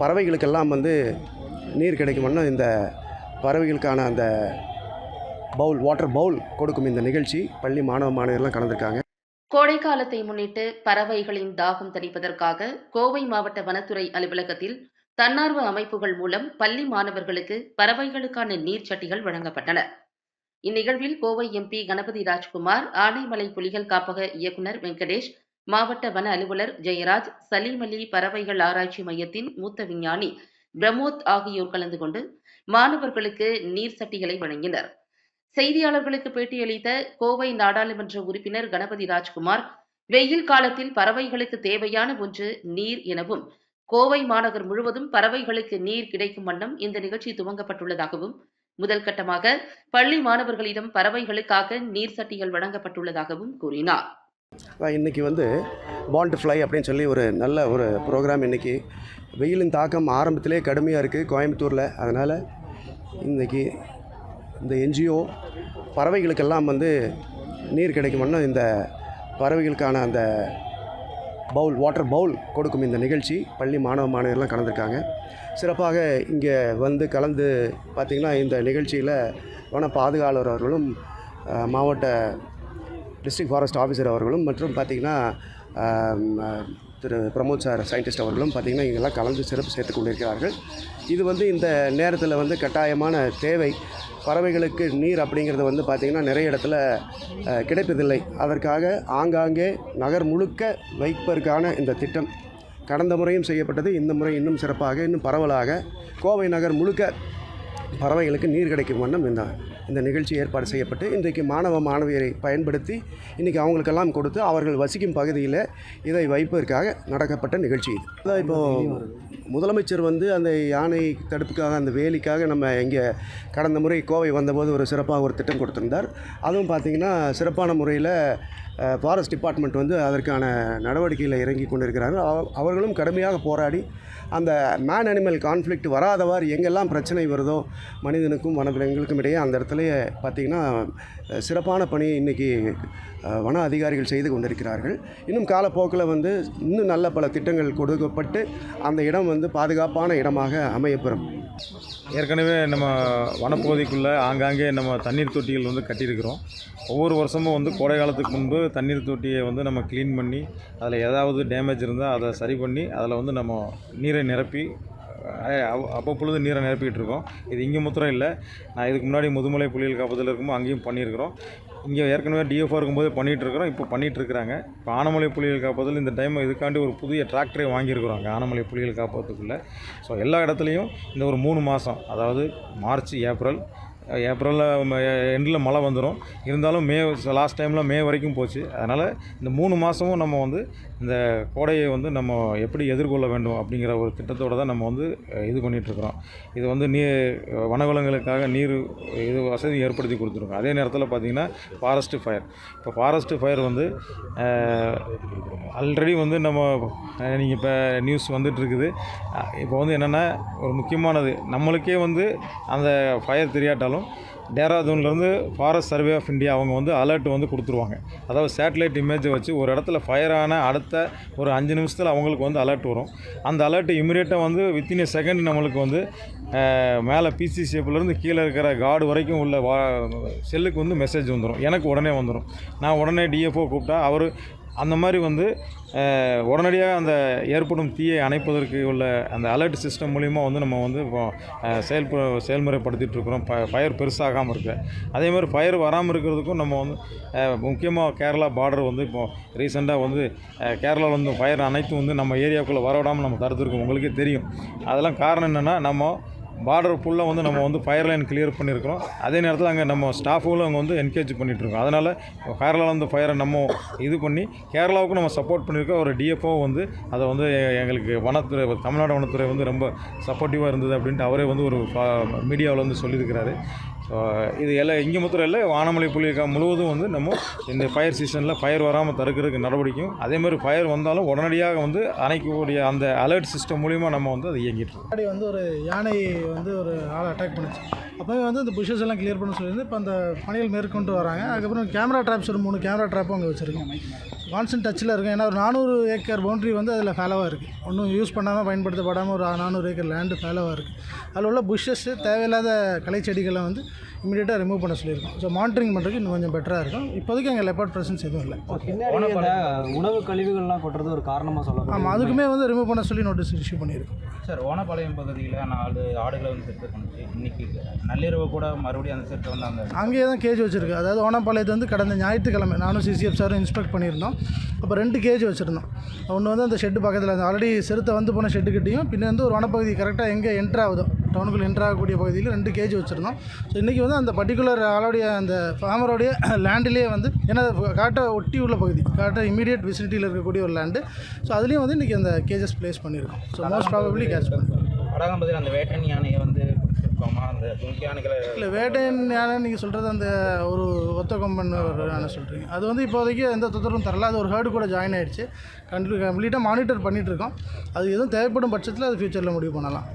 பறவைகளுக்கெல்லாம் வந்து நீர் கிடைக்கும்னா இந்த பறவைகளுக்கான அந்த பவுல் வாட்டர் பவுல் கொடுக்கும் இந்த நிகழ்ச்சி. பள்ளி மாணவ மாணவியர்லாம் கலந்துருக்காங்க. கோடைக்காலத்தை முன்னிட்டு பறவைகளின் தாகம் தணிப்பதற்காக கோவை மாவட்ட வனத்துறை அலுவலகத்தில் தன்னார்வ அமைப்புகள் மூலம் பள்ளி மாணவர்களுக்கு பறவைகளுக்கான நீர்ச்சட்டிகள் வழங்கப்பட்டன. இந்நிகழ்வில் கோவை எம்பி கணபதி ராஜ்குமார் ஆனைமலை புலிகள் காப்பக இயக்குநர் வெங்கடேஷ் மாவட்ட வன அலுவலர் ஜெயராஜ் சலீம் அலி பறவைகள் ஆராய்ச்சி மையத்தின் மூத்த விஞ்ஞானி பிரமோத் ஆகியோர் கலந்து கொண்டு மாணவர்களுக்கு நீர் சட்டிகளை வழங்கினர். செய்தியாளர்களுக்கு பேட்டியளித்த கோவை நாடாளுமன்ற உறுப்பினர் கணபதி ராஜ்குமார் வெயில் காலத்தில் பறவைகளுக்கு தேவையான ஒன்று நீர் எனவும் கோவை மாநகர் முழுவதும் பறவைகளுக்கு நீர் கிடைக்கும் வண்ணம் இந்த நிகழ்ச்சி துவங்கப்பட்டுள்ளதாகவும் முதல் கட்டமாக பள்ளி மாணவர்களிடம் பறவைகளுக்காக நீர் சட்டிகள் வழங்கப்பட்டுள்ளதாகவும் கூறினார். இன்றைக்கி வந்து பாண்ட் ஃப்ளை அப்படின்னு சொல்லி ஒரு நல்ல ஒரு ப்ரோக்ராம் இன்றைக்கி வெயிலின் தாக்கம் ஆரம்பத்திலே கடுமையாக இருக்குது கோயம்புத்தூரில். அதனால் இன்றைக்கி இந்த என்ஜிஓ பறவைகளுக்கெல்லாம் வந்து நீர் கிடைக்கும்னா இந்த பறவைகளுக்கான அந்த பவுல் வாட்டர் பவுல் கொடுக்கும் இந்த நிகழ்ச்சி. பள்ளி மாணவ மாணவர்கள்லாம் கலந்துருக்காங்க. சிறப்பாக இங்கே வந்து கலந்து பார்த்திங்கன்னா இந்த நிகழ்ச்சியில் வன பாதுகாவலர் அவர்களும் மாவட்ட டிஸ்ட்ரிக்ட் ஃபாரஸ்ட் ஆஃபீஸர் அவர்களும் மற்றும் பார்த்திங்கன்னா திரு பிரமோத் சார் சயின்டிஸ்ட் அவர்களும் பார்த்திங்கன்னா இங்கெல்லாம் கலந்து சிறப்பு சேர்த்து கொண்டிருக்கிறார்கள். இது வந்து இந்த நேரத்தில் வந்து கட்டாயமான தேவை. பறவைகளுக்கு நீர் அப்படிங்கிறது வந்து பார்த்திங்கன்னா நிறைய இடத்துல கிடைப்பதில்லை. அதற்காக ஆங்காங்கே நகர் முழுக்க வைப்பதற்கான இந்த திட்டம் கடந்த முறையும் செய்யப்பட்டது. இந்த முறை இன்னும் சிறப்பாக இன்னும் பரவலாக கோவை நகர் முழுக்க பறவைகளுக்கு நீர் கிடைக்கும் வண்ணம் இந்த இந்த நிகழ்ச்சி ஏற்பாடு செய்யப்பட்டு இன்றைக்கு மாணவ மாணவியரை பயன்படுத்தி இன்றைக்கி அவங்களுக்கெல்லாம் கொடுத்து அவர்கள் வசிக்கும் பகுதியில் இதை வைப்பதற்காக நடக்கப்பட்ட நிகழ்ச்சி இது. இப்போது முதலமைச்சர் வந்து அந்த யானை தடுப்புக்காக அந்த வேலிக்காக நம்ம இங்கே கடந்த முறை கோவை வந்தபோது ஒரு சிறப்பாக ஒரு திட்டம் கொடுத்துருந்தார். அதுவும் பார்த்திங்கன்னா சிறப்பான முறையில் ஃபாரஸ்ட் டிபார்ட்மெண்ட் வந்து அதற்கான நடவடிக்கையில் இறங்கி கொண்டிருக்கிறார்கள். அவ- அவர்களும் கடுமையாக போராடி அந்த மேன் அனிமல் கான்ஃப்ளிக்ட் வராதவாறு எங்கெல்லாம் பிரச்சனை வருதோ மனிதனுக்கும் வனவிலங்குகளுக்கும் இடையே அந்த இடத்துல பார்த்திங்கன்னா சிறப்பான பணி இன்றைக்கி வன அதிகாரிகள் செய்து கொண்டிருக்கிறார்கள். இன்னும் காலப்போக்கில் வந்து இன்னும் நல்ல பல திட்டங்கள் கொடுக்கப்பட்டு அந்த இடம் வந்து வந்து பாதுகாப்பான இடமாக அமையப்பெறும். ஏற்கனவே நம்ம வனப்பகுதிக்குள்ளே ஆங்காங்கே நம்ம தண்ணீர் தொட்டிகள் வந்து கட்டியிருக்கிறோம். ஒவ்வொரு வருஷமும் வந்து கோடை காலத்துக்கு முன்பு தண்ணீர் தொட்டியை வந்து நம்ம க்ளீன் பண்ணி அதில் ஏதாவது டேமேஜ் இருந்தால் அதை சரி பண்ணி அதில் வந்து நம்ம நீரை நிரப்பி அவ்வப்பொழுது நீரை நிரப்பிக்கிட்டு இருக்கோம். இது இங்கே மாத்திரம் இல்லை. நான் இதுக்கு முன்னாடி முதுமலை புலிகள் காப்பதில் இருக்கும்போது அங்கேயும் பண்ணியிருக்கிறோம். இங்கே ஏற்கனவே டிஎஃப்ஆ இருக்கும்போது பண்ணிகிட்ருக்குறோம் இப்போ பண்ணிகிட்டு இருக்கிறாங்க. இப்போ ஆனமலை புலிகள் காப்பதில் இந்த டைம் இதுக்காண்டி ஒரு புதிய டிராக்டரே வாங்கியிருக்கிறோம் அங்கே ஆனமலை புலிகள் காப்பதுக்குள்ளே ஸோ எல்லா இடத்துலையும் இந்த ஒரு மூணு மாதம் அதாவது மார்ச் ஏப்ரல் ஏப்ரலில் எண்டில் மழை வந்துடும் இருந்தாலும் மே லாஸ்ட் டைமில் மே வரைக்கும் போச்சு. அதனால் இந்த மூணு மாதமும் நம்ம வந்து இந்த கோடையை வந்து நம்ம எப்படி எதிர்கொள்ள வேண்டும் அப்படிங்கிற ஒரு திட்டத்தோடு தான் நம்ம வந்து இது பண்ணிகிட்ருக்குறோம் இது வந்து நீர் வனவிலங்குகளுக்காக நீர் இது வசதி ஏற்படுத்தி கொடுத்துருக்கோம். அதே நேரத்தில் பார்த்திங்கன்னா ஃபாரஸ்ட்டு ஃபயர் இப்போ ஃபாரஸ்ட்டு ஃபயர் வந்து ஆல்ரெடி வந்து நம்ம நீங்கள் இப்போ நியூஸ் வந்துட்டுருக்குது இப்போ வந்து என்னென்னா ஒரு முக்கியமானது. நம்மளுக்கே வந்து அந்த ஃபயர் தெரியாட்டாலும் டேராதூன்லேருந்து ஃபாரஸ்ட் சர்வே ஆஃப் இந்தியா அவங்க வந்து அலர்ட் வந்து கொடுத்துருவாங்க. அதாவது சேட்டலைட் இமேஜை வச்சு ஒரு இடத்துல ஃபயர் ஆன அடுத்த ஒரு அஞ்சு நிமிஷத்தில் அவங்களுக்கு வந்து அலர்ட் வரும். அந்த அலர்ட் இமீடியட்டாக வந்து வித்தின் ஏ செகண்ட் நம்மளுக்கு வந்து மேலே பிசி ஷேப்லேருந்து கீழே இருக்கிற கார்டு வரைக்கும் உள்ள வா செல்லுக்கு வந்து மெசேஜ் வந்துடும் எனக்கு உடனே வந்துடும் நான் உடனே டிஎஃப்ஓ கூப்பிட்டா அவர் அந்த மாதிரி வந்து உடனடியாக அந்த ஏற்படும் தீயை அணைப்பதற்கு உள்ள அந்த அலர்ட் சிஸ்டம் மூலிமா வந்து நம்ம வந்து இப்போ அஹ், செயல்ப ப ஃபயர் பெருசாகாமல் இருக்க. அதே மாதிரி ஃபயர் வராமல் இருக்கிறதுக்கும் நம்ம வந்து முக்கியமாக கேரளா பார்டர் வந்து இப்போது ரீசெண்டாக வந்து கேரளாவில் வந்து ஃபயர் அனைத்தும் வந்து நம்ம ஏரியாவுக்குள்ளே வரவிடாமல் நம்ம தடுத்துருக்கோம். உங்களுக்கே தெரியும். அதெல்லாம் காரணம் என்னென்னா நம்ம பார்டர் ஃபுல்லாக வந்து நம்ம வந்து ஃபயர் லைன் கிளியர் பண்ணியிருக்கிறோம். அதே நேரத்தில் அங்கே நம்ம ஸ்டாஃபுகளும் அங்கே வந்து என்கேஜ் பண்ணிகிட்ருக்கோம் அதனால் கேரளாவில் வந்து ஃபயரை நம்ம இது பண்ணி கேரளாவுக்கும் நம்ம சப்போர்ட் பண்ணியிருக்கோம் ஒரு டிஎஃப்ஓ வந்து அதை வந்து எங்களுக்கு வனத்துறை தமிழ்நாடு வனத்துறை வந்து ரொம்ப சப்போர்ட்டிவாக இருந்தது அப்படின்ட்டு அவரே வந்து ஒரு மீடியாவில் வந்து சொல்லியிருக்கிறாரு. இது எல்லாம் இங்கே மாத்திரம் இல்லை வானமலை புலிகா முழுவதும் வந்து நம்ம இந்த ஃபயர் சீசனில் ஃபயர் வராமல் தடுக்கிறதுக்கு நடவடிக்கையும் அதேமாதிரி ஃபயர் வந்தாலும் உடனடியாக வந்து அணைக்கக்கூடிய அந்த அலர்ட் சிஸ்டம் மூலிமா நம்ம வந்து அதை இயங்கிட்டு இருக்கோம். முன்னாடி வந்து ஒரு யானை வந்து ஒரு ஆளை அட்டாக் பண்ணுச்சு. அப்போவே வந்து இந்த புஷஸ் எல்லாம் கிளியர் பண்ண சொல்லியிருந்து இப்போ அந்த பணிகள் மேற்கொண்டு வராங்க. அதுக்கப்புறம் கேமரா ட்ராப்ஸ் ஒரு மூணு கேமரா ட்ராப்பும் அங்கே வச்சுருக்கோம். கான்ஸ்டன்ட் டச்சில் இருக்கும். ஏன்னா ஒரு நானூறு ஏக்கர் பவுண்டரி வந்து அதில் ஃபேலவாக இருக்குது ஒன்றும் யூஸ் பண்ணாமல் பயன்படுத்தப்படாமல் ஒரு நானூறு ஏக்கர் லேண்டு ஃபேலவாக இருக்குது அதில் உள்ள புஷ்ஷஸ்ஸு தேவையில்லாத களை செடிகளை வந்து இமீடியட்டாக ரிமூவ் பண்ண சொல்லியிருக்கோம். ஸோ மானிட்டரிங் பண்ணுறதுக்கு இன்னும் கொஞ்சம் பெட்டராக இருக்கும். இப்போதைக்கு அங்கே லெப்பர்ட் ப்ரெசன்ஸ் எதுவும் இல்லை. உணவு கழிவுகள்லாம் கொட்டுறது ஒரு காரணமாக சொல்லப்படுது. ஆமாம் அதுக்குமே வந்து ரிமூவ் பண்ண சொல்லி நோட்டீஸ் இஷ்யூ பண்ணியிருக்கோம். சார் ஓனப்பாளையம் பகுதியில் நாலு ஆடுகளை வந்து பண்ணுச்சு இன்னைக்கு நள்ளிரவு கூட மறுபடியும் அந்த சிறுத்தை வந்து அந்த அங்கேயே தான் கேஜ் வச்சுருக்கு. அதாவது ஓனப்பாளையத்து வந்து கடந்த ஞாயிற்றுக்கிழமை நானும் சிசிஎஃப் சாரும் இன்ஸ்பெக்ட் பண்ணியிருந்தோம். அப்போ ரெண்டு கேஜ் வச்சுருந்தோம். ஒன்று வந்து அந்த ஷெட்டு பக்கத்தில் அந்த ஆல்ரெடி செருத்தை வந்து போன ஷெட்டுக்கிட்டையும் பின்ன வந்து ஒரு வனப்பகுதி கரெக்டாக எங்கே என்ட்ரு ஆகுதோ டவுனுக்குள்ளே என்ட்ரு ஆகக்கூடிய பகுதியில் ரெண்டு கேஜ் வச்சுருந்தோம். ஸோ இன்றைக்கி வந்து அந்த பர்டிகுலர் ஆளுடைய அந்த ஃபார்மருடைய லேண்டிலேயே வந்து ஏன்னா காட்டை ஒட்டி உள்ள பகுதி காட்டை இமீடியட் விசினிட்டியில் இருக்கக்கூடிய ஒரு லேண்டு ஸோ அதுலேயும் வந்து இன்றைக்கி அந்த கேஜஸ் ப்ளேஸ் பண்ணியிருக்கோம். ஸோ மோஸ்ட் ப்ராபப்ளி கேட்ச் பண்ணுறோம் அந்த வேட்டன் யானையை வந்து இல்லை வேட்டையன் யானை நீங்கள் சொல்கிறது அந்த ஒரு ஒத்த கொம்பன் ஒரு யானை சொல்கிறீங்க அது வந்து இப்போதைக்கு எந்த தொந்தரவும் தரல. அது ஒரு ஹேர்டு கூட ஜாயின் ஆயிடுச்சு. கண்டிப்பாக கம்ப்ளீட்டாக மானிட்டர் பண்ணிகிட்டு இருக்கோம். அது எதுவும் தேவைப்படும் பட்சத்தில் அது ஃப்யூச்சரில் முடிவு பண்ணலாம்.